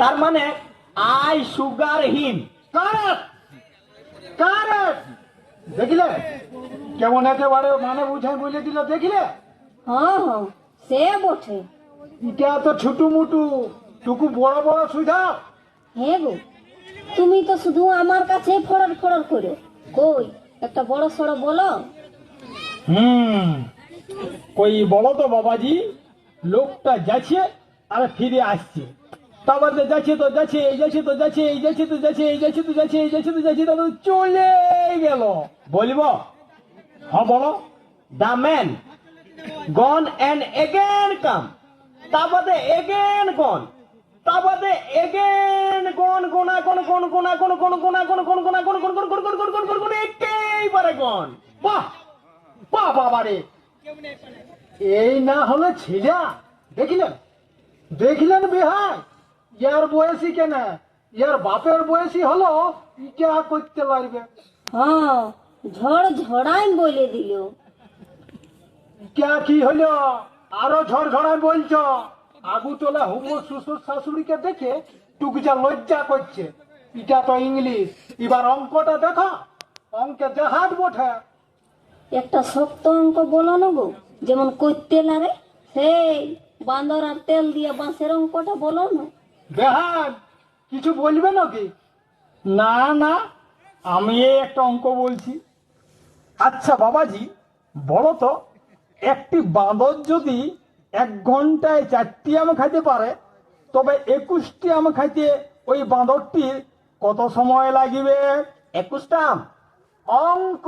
তার মানে I sugar him correct correct দেখিলে? কেমন একেবারে মানে বুঝাই বলে দিল দেখিলে? হ্যাঁ হ্যাঁ সে বটে। এটা তো ছুটু মুটু টুকু বড় বড় সুবিধা হ্যাঁ গো তুমি তো শুধু আমার কাছে ফড়র ফড়র করো। কই একটা বড় সড়ো বলো? হুম কই বলো তো বাবাজি লোকটা যাচ্ছে আর ফিরে আসছে। তারপরে যাচ্ছে তো যাচ্ছে এই যাচ্ছে তো যাচ্ছে এই যাচ্ছে তো যাচ্ছে এই যাচ্ছে তো যাচ্ছে এই যাচ্ছে তো যাচ্ছে তারপরে চলে গেল বলব হ্যাঁ বলো the man gone and again come তারপরে এগেন গন তারপরে এগেন গন গোনা কোন কোন গোনা কোন কোন গোনা কোন কোন গোনা গন কোন গন কোন কোন কোন কোন কোন গন একেবারে গন বাহ বাহ বাবারে এই না হলে ছিলা দেখিলেন দেখিলেন বিহার ইয়ার বয়সী কেন? ইয়ার বাপের বয়সী হলো ইটা করতে পারবে। হ্যাঁ ঝড় ঝড়াই বলে দিল। ইটা কি হলো? আরও ঝড় ঝড়াই বলছো? আগু তোলা হুমো শ্বশুর শাশুড়িকে দেখে টুকজা লজ্জা করছে। এটা তো ইংলিশ। এবার অঙ্কটা দেখো। অঙ্কে জাহাজ বটে একটা শক্ত অঙ্ক বলো না গো যেমন করতে লারে সেই বান্দর আর তেল দিয়ে বাঁশের অঙ্কটা বলো না। বেহান, কিছু বলবে নাকি? না না, আমি একটা অঙ্ক বলছি। আচ্ছা বাবাজি, বলো তো, একটি বাঁদর যদি এক ঘন্টায় চারটি আম খাইতে পারে, তবে একুশটি আম খাইতে ওই বাঁদরটির কত সময় লাগিবে? একুশটা আম? অঙ্ক!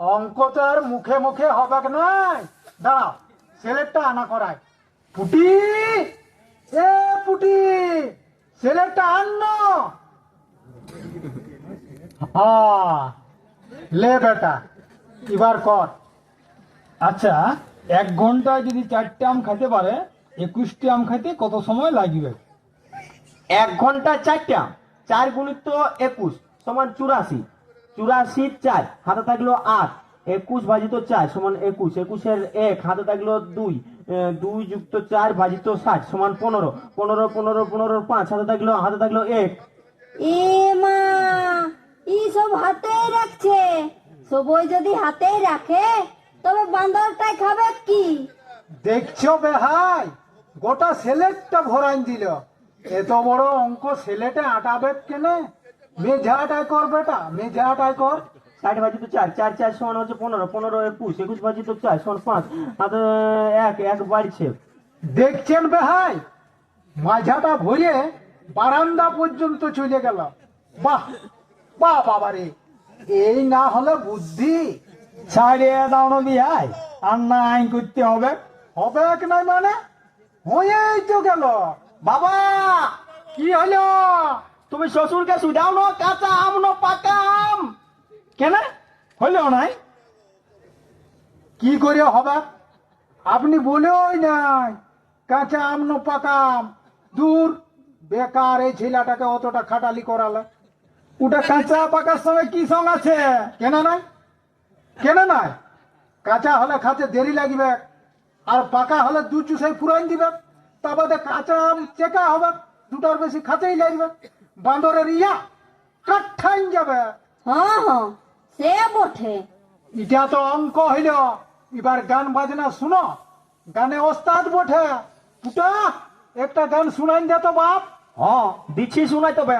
অঙ্ক তো আর মুখে মুখে হবে নাই দাঁড়াও ছেলেরটা আনা করায় পুটি এ পুটি ছেলেরটা আন্ন। লে বেটা, এবার কর। আচ্ছা এক ঘন্টায় যদি চারটে আম খাইতে পারে, একুশটি আম খাইতে কত সময় লাগবে? এক ঘণ্টা চারটা চার গুণিত একুশ সমান চুরাশি। চুরাশি চার, হাতে থাকল আট। একুশ ভাজিত চার সমান একুশ, একুশের এক, হাতে থাকল দুই। দুই যুক্ত চার ভাজিত ষাট সমান পনেরো। পনেরো পনেরো পনেরো পাঁচ। হাতে থাকল হাতে থাকল এক। এ মা ই সব হাতেই রাখছে। সবই যদি হাতেই রাখে তবে বান্দরটাই খাবে কি? দেখছ বেহাই গোটা সিলেটটা ভরাই দিল। এত বড় অঙ্ক সিলেটে আটাবে কেনে? মেঝাটাই কর বেটা মেঝাটাই কর। ষাট ভাজিত চার চার চার সমান হচ্ছে পনেরো পনেরো একুশ একুশ ভাজিত চার সমান পাঁচ এক এক বাড়ছে। দেখছেন বেহাই? মাঝাটা ভরে বারান্দা পর্যন্ত চলে গেল। বাহ বাহ বাবারে এই না হলে বুদ্ধি। ছাড়িয়ে দাও না বিহাই আর না আইন করতে হবে। হবে কি নাই মানে? হয়েই তো গেল। বাবা কি হলো? তুমি শ্বশুরকে সুদাও না কাঁচা আম না পাকা আম। কেন? হইলেও নাই? কি করে হবে? আপনি বলেওই নাই। কাঁচা আম নো পাকা আম। দূর, বেকার এই ছেলেটাকে অতটা খাটালি করালে। ওটা কাঁচা পাকার সঙ্গে কি সঙ্গ আছে? কেন নাই? কেন নাই? কাঁচা হলে খাতে দেরি লাগবে। আর পাকা হলে দু চুষাই পুরাই দিবে। তা বাদে কাঁচা আম চেকা হবে। দুটার বেশি খাতেই লাগবে। বান্দরের ইয়া কাঠাইন যাবে। হ্যাঁ হ্যাঁ সে বটে। এটা তো অঙ্ক হইল। এবার গান বাজনা শুনো। গানে ওস্তাদ বটে। পুটা একটা গান শুনাই দে তো বাপ। হ্যাঁ দিচ্ছি শুনাই তবে।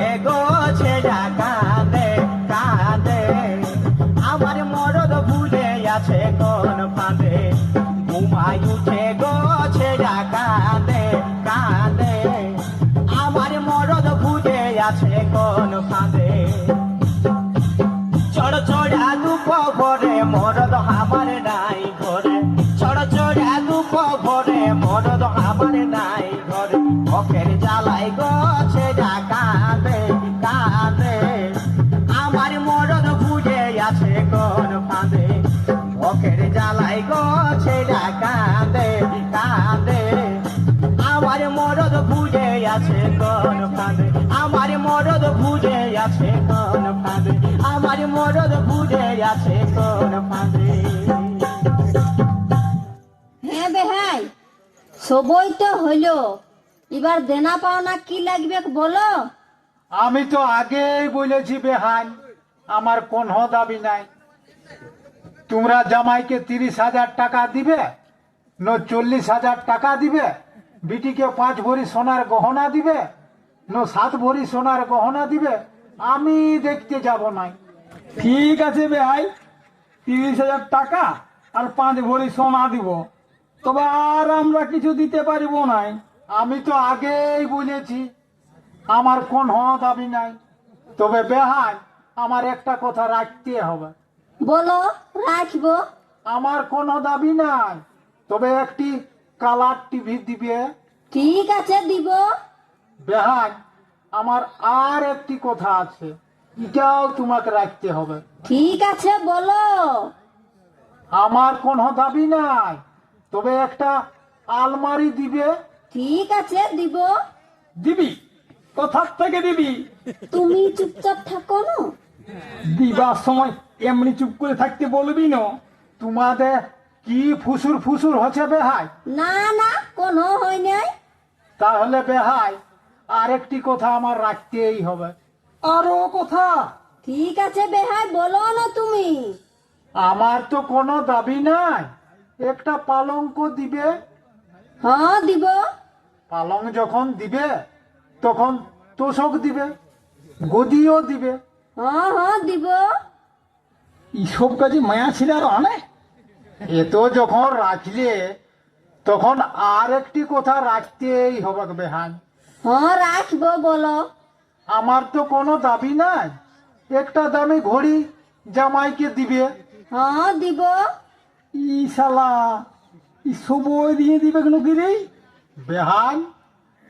Llegó আমার মরদ বুঝে আছে কোন ফাঁদে আমার মরদ বুঝে আছে কোন ফাঁদে হ্যাঁ বেহাই সবই তো হইল এবার দেনা পাওনা কি লাগবে বলো? আমি তো আগেই বলেছি বেহান আমার কোনো দাবি নাই। তোমরা জামাইকে তিরিশ হাজার টাকা দিবে ন চল্লিশ হাজার টাকা দিবে? বিটিকে পাঁচ ভরি সোনার গহনা দিবে? ন সাত ভরি সোনার গহনা দিবে আমি দেখতে যাব নাই। ঠিক আছে ভাই তিরিশ হাজার টাকা আর পাঁচ ভরি সোনা দিব। তবে আর আমরা কিছু দিতে পারিব নাই। আমি তো আগেই বলেছি আমার কোন দাবি নাই। তবে বেহান আমার একটা কথা রাখতে হবে। বলো রাখব। আমার কোনো দাবি নাই। তবে একটি কালার টিভি দিবে। ঠিক আছে দিব। বেহান আমার আর একটি কথা আছে এটাও তোমাকে রাখতে হবে। ঠিক আছে বলো। আমার কোনো দাবি নাই তবে একটা আলমারি দিবে। ঠিক আছে দিব। দিবি? কোথার থেকে দিবি? তুমি চুপচাপ থাকো না। দিবার সময় এমনি চুপ করে থাকতে বলবি না। তোমাদের কি ফুসুর ফুসুর হচ্ছে বেহাই? না না কোনো হয় নাই। তাহলে বেহাই আরেকটি কথা আমার রাখতেই হবে। আরও কথা। ঠিক আছে বেহাই বলো না তুমি। আমার তো কোনো দাবি নাই। একটা পালঙ্ক দিবে। হ্যাঁ দিব। পালং যখন দিবে তখন তোষক দিবে গদিও দিবে। হ্যাঁ হ্যাঁ দিব। এইসব কাজে মায়া ছিল আর অনেক এত যখন রাখলে তখন আর একটি কথা রাখতেই হবে বেহান হ্যাঁ রাখব বলো। আমার তো কোনো দাবি নাই। একটা দামি ঘড়ি জামাইকে দিবে। হ্যাঁ দিব। ই শালা ই সবই দিয়ে দিবে কেন কি রে বেহান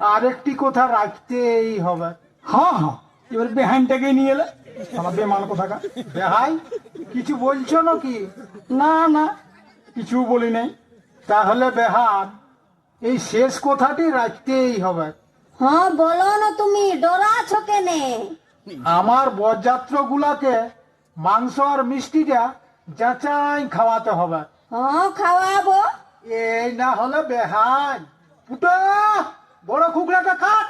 আর একটি কথা রাখতেই হবে। হ্যাঁ হ্যাঁ এবার বেহানটাকে নিয়ে এলে। শালা বেমান কোথাকা বেহাই কিছু বলছো নাকি? না না কিছু বলি নাই। তাহলে বেহান এই শেষ কথাটি রাখতেই হবে। হ্যাঁ বলো না তুমি ডরাছো কেনে? আমার বরযাত্র গুলাকে মাংস আর মিষ্টিটা যাচাই খাওয়াতে হবে। হ্যাঁ খাওয়াবো। এই না হলে বেহান। পুটা বড় খুকড়াটা খাট।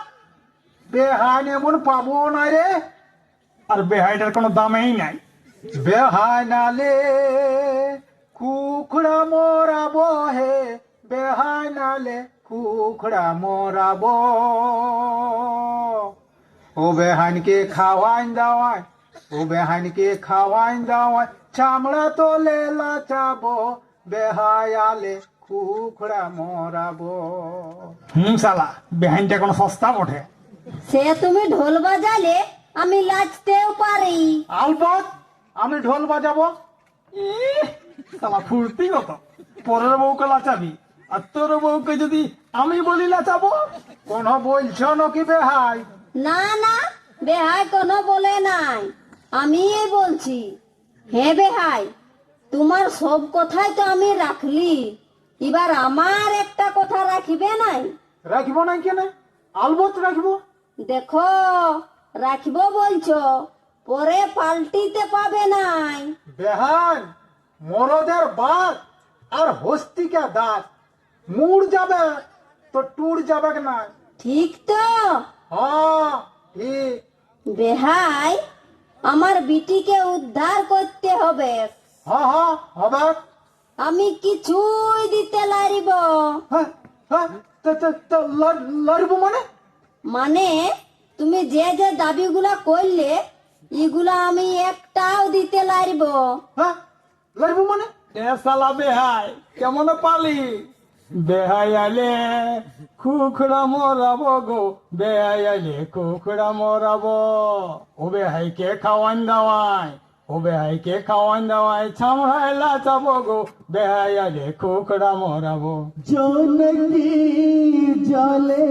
বেহান এমন পাবো না রে। আর বেহাইটার কোনো দামেই নাই। বেহাই নালে কুখড়া মোরাবো হে বেহাই নালে কুখড়া মোরাবো। ও বেহানকে খাওয়াইন দাওয়াই ও বেহানকে খাওয়াইন দাওয়াই চামড়া তোলে লাচাবো বেহায়ালে কুখড়া মোরাবো। হুম শালা বেহাইনটা কোনো সস্তা বটে। সে তুমি ঢোল বাজালে আমি লাচতেও পারি। আলবত আমি ঢোল বাজাবো? ইহ, শালা ফুর্তি কত পরের বউকে লাচাবি। আর তোর বউকে যদি আমি বলি লাচাবো কোন বলছো নাকি বেহাই? না না বেহাই কোনো বলে নাই। আমি বলছি হে বেহাই তোমার সব কথাই তো আমি রাখলি। এবার আমার একটা কথা রাখিবে নাই? রাখব না কেন? আলবত রাখব? দেখো রাখিব বলছো পরে পাল্টিতে পাবে নাই। বেহাই মরদের বাদ আর হস্তিকা দাঁত। মুড় যাবে তো টুর যাবে না? ঠিক তো। হ্যাঁ ঠিক বেহাই আমার বিটিকে উদ্ধার করতে হবে। হ্যাঁ হ্যাঁ হবে। আমি কিছুই দিতে লারিব। হ্যাঁ হ্যাঁ লড়বো মানে? মানে তুমি যে যে দাবিগুলা করলে এগুলা আমি একটাও দিতে লারিব। হ্যাঁ লড়বো মানে? কেমন পালি? বেহাই আলে খুখড়া মরাবো গো, বেহায়ালে খুখড়া মরাবো। ও বেহাইকে খাওয়ান দাওয়ায়, ও বেহাইকে খাওয়ান দাওয়ায় ছামড়ায় লাচাব গো, বেহায়ালে খুখড়া মরাবো। জনকি জলে